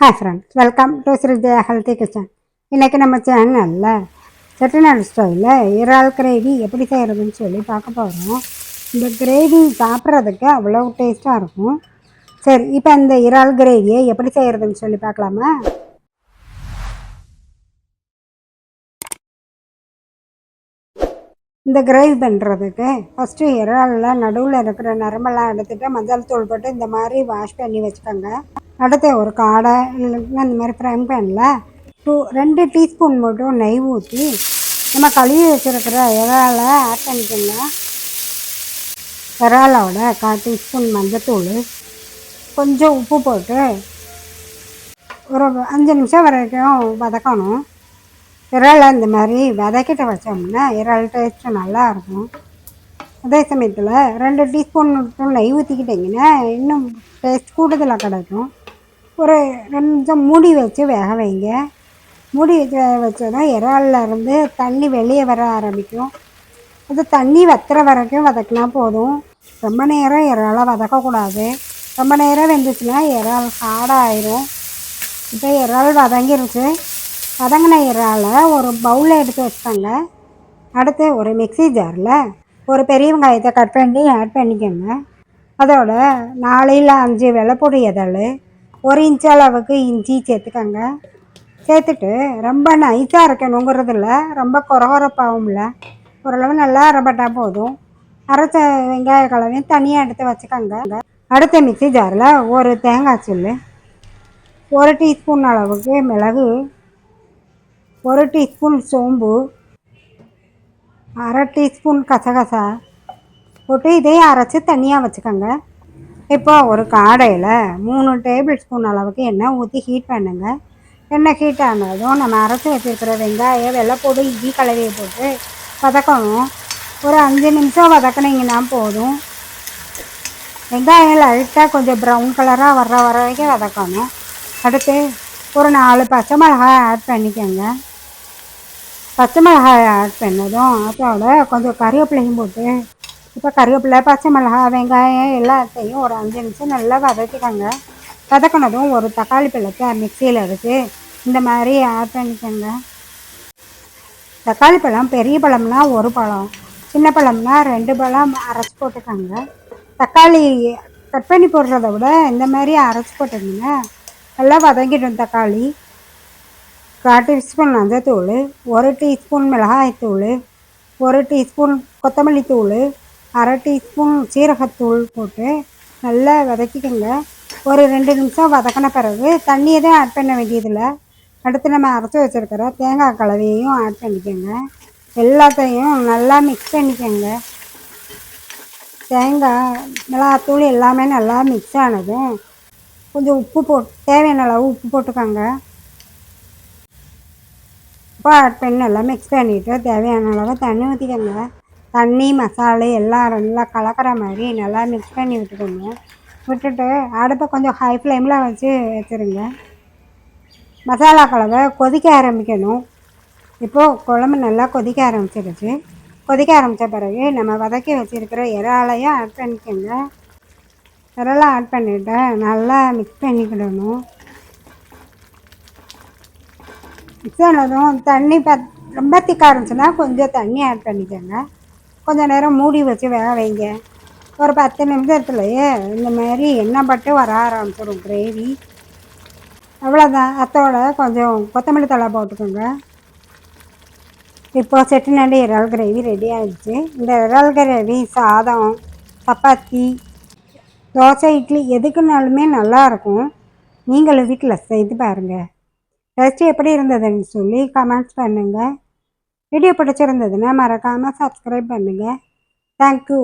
Hi friends welcome to Sreejaya healthy kitchen இன்றைக்கி நம்ம சேனலில் செட்டிநாடு ஸ்டைலில் இறால் கிரேவி எப்படி செய்கிறதுன்னு சொல்லி பார்க்க போகிறோம் இந்த கிரேவி சாப்பிட்றதுக்கு அவ்வளோ டேஸ்ட்டாக இருக்கும். சரி இப்போ இந்த இறால் கிரேவியை எப்படி செய்கிறதுன்னு சொல்லி பார்க்கலாமா? இந்த கிரேவி பண்ணுறதுக்கு ஃபஸ்ட்டு இறாலில் நடுவில் இருக்கிற நரம்பெல்லாம் எடுத்துகிட்டு மஞ்சள் தூள் போட்டு இந்த மாதிரி வாஷ் பண்ணி வச்சுக்கோங்க. அடுத்து ஒரு காடை இல்லைன்னா இந்த மாதிரி ஃப்ரைங் பேனில் டூ ரெண்டு டீஸ்பூன் மட்டும் நெய் ஊற்றி நம்ம கழுவி வச்சுருக்கிற இறால ஆட் பண்ணிக்கோங்க. இறாலோட கால் டீஸ்பூன் மஞ்சத்தூள் கொஞ்சம் உப்பு போட்டு ஒரு அஞ்சு நிமிஷம் வரைக்கும் வதக்கணும். இறாலை இந்த மாதிரி வதக்கிட்டு வச்சோம்னா இறால் டேஸ்ட்டு நல்லாயிருக்கும் அதே சமயத்தில் ரெண்டு டீஸ்பூன் மட்டும் நெய் ஊற்றிக்கிட்டிங்கன்னா இன்னும் டேஸ்ட் கூடுதலாக கிடைக்கும். ஒரு ரெண்டு நிமிஷம் மூடி வச்சு வேக வைங்க. மூடி வச்சு வேக வச்சதும் இறால்ல இருந்து தண்ணி வெளியே வர ஆரம்பிக்கும். அது தண்ணி வத்துற வரைக்கும் வதக்கினா போதும். ரொம்ப நேரம் இறாலை வதக்கக்கூடாது. ரொம்ப நேரம் வெந்துச்சுன்னா இறால் ஹார்டாயிரும். இப்போ இறால் வதங்கிருச்சு. வதங்கின இறாலை ஒரு பவுலில் எடுத்து வச்சுட்டாங்க அடுத்து ஒரு மிக்ஸி ஜாரில் ஒரு பெரிய வெங்காயத்தை கட் பண்ணி ஆட் பண்ணிக்கோங்க. அதோட நாலையில் அஞ்சு வெள்ளைப்பொடி இதழ் ஒரு இன்ச் அளவுக்கு இஞ்சி சேர்த்துக்கோங்க. சேர்த்துட்டு ரொம்ப நைஸாக இருக்கணுங்கிறது இல்லை ரொம்ப குறகுறப்பாகவும் இல்லை ஓரளவு நல்லா அரைப்பட்டால் போதும். அரைச்ச வெங்காய கலவையும் தனியாக எடுத்து வச்சுக்கோங்க. அடுத்த மிக்சி ஜாரில் ஒரு தேங்காய் சில்லு ஒரு டீஸ்பூன் அளவுக்கு மிளகு ஒரு டீஸ்பூன் சோம்பு அரை டீஸ்பூன் கசகசா போட்டு இதையும் அரைச்சி தனியாக வச்சுக்கோங்க. இப்போ ஒரு காடையில் மூணு டேபிள் ஸ்பூன் அளவுக்கு எண்ணெய் ஊற்றி ஹீட் பண்ணுங்க. எண்ணெய் ஹீட் ஆனதும் நம்ம அரைச்சி வச்சுருக்கிற வெங்காயம் வெள்ளைப்பூடு இஞ்சி கலவையை போட்டு வதக்கணும். ஒரு அஞ்சு நிமிஷம் வதக்கினீங்கன்னா போதும். வெங்காயம் லைட்டாக கொஞ்சம் ப்ரௌன் கலராக வர்ற வர வரைக்கும் வதக்கணும். அடுத்து ஒரு நாலு பச்சை மிளகாய் ஆட் பண்ணிக்கோங்க. பச்சை மிளகாய் ஆட் பண்ணதும் அதோட கொஞ்சம் கறிவேப்பிலையும் போட்டு இப்போ கருவேப்பிலை பச்சை மிளகாய் வெங்காயம் எல்லாத்தையும் ஒரு அஞ்சு நிமிஷம் நல்லா வதக்கிக்கோங்க. வதக்கினதும் ஒரு தக்காளி பழத்தை மிக்சியில் எடுத்து இந்த மாதிரி ஆட் பண்ணிக்கோங்க. தக்காளி பழம் பெரிய பழம்னா ஒரு பழம் சின்ன பழம்னா ரெண்டு பழம் அரைச்சி போட்டுக்கோங்க. தக்காளி கட் பண்ணி போடுறத விட இந்த மாதிரி அரைச்சி போட்டிங்கன்னா நல்லா வதங்கிடும் தக்காளி. கால் டீஸ்பூன் மஞ்சத்தூள் ஒரு டீஸ்பூன் மிளகாய்த்தூள் ஒரு டீஸ்பூன் கொத்தமல்லி தூள் அரை டீஸ்பூன் சீரகத்தூள் போட்டு நல்லா வதக்கிக்கோங்க. ஒரு ரெண்டு நிமிஷம் வதக்கின பிறகு தண்ணி எதுவும் ஆட் பண்ண வேண்டியதில்லை. அடுத்து நம்ம அரைச்சி வச்சுருக்கிற தேங்காய் கலவையையும் ஆட் பண்ணிக்கோங்க. எல்லாத்தையும் நல்லா மிக்ஸ் பண்ணிக்கோங்க. தேங்காய் மிளகாத்தூள் எல்லாமே நல்லா மிக்ஸ் ஆனதும் கொஞ்சம் உப்பு போட்டு தேவையான அளவு உப்பு போட்டுக்கோங்க. உப்பு ஆட் பண்ணி நல்லா மிக்ஸ் பண்ணிவிட்டு தேவையான அளவு தண்ணி ஊற்றிக்கோங்க தண்ணி மசாலா எல்லாம் நல்லா கலக்கிற மாதிரி நல்லா மிக்ஸ் பண்ணி விட்டுக்கோங்க. விட்டுட்டு அடுப்பை கொஞ்சம் ஹை ஃப்ளேமில் வச்சு வச்சுருங்க. மசாலா கலவை கொதிக்க ஆரம்பிக்கணும். இப்போது குழம்பு நல்லா கொதிக்க ஆரம்பிச்சிருச்சு. கொதிக்க ஆரம்பித்த பிறகு நம்ம வதக்கி வச்சுருக்கிற இறாலையும் ஆட் பண்ணிக்கோங்க. இறலாம் ஆட் பண்ணிவிட்டு நல்லா மிக்ஸ் பண்ணிக்கிடணும். மிக்ஸ் ஆனதும் தண்ணி பத் ரொம்ப திக்க ஆரம்பிச்சுன்னா கொஞ்சம் தண்ணி ஆட் பண்ணிக்கோங்க. கொஞ்சம் நேரம் மூடி வச்சு வேக வைங்க. ஒரு பத்து நிமிஷத்துலையே இந்த மாதிரி எண்ணெய் பட்டு வர ஆரம்பிச்சிடும் கிரேவி அவ்வளோதான் அத்தோட கொஞ்சம் கொத்தமல்லி தழை போட்டுக்கோங்க. இப்போ செட்டிநாடு இறால் கிரேவி ரெடி ஆகிடுச்சு இந்த இறால் கிரேவி சாதம் சப்பாத்தி தோசை இட்லி எதுக்குனாலுமே நல்லாயிருக்கும் நீங்களும் வீட்டில் செய்து பாருங்கள் டேஸ்ட்டு எப்படி இருந்ததுன்னு சொல்லி கமெண்ட்ஸ் பண்ணுங்கள் வீடியோ பிடிச்சிருந்ததுன்னா மறக்காமல் சப்ஸ்கிரைப் பண்ணுங்கள் தேங்க்யூ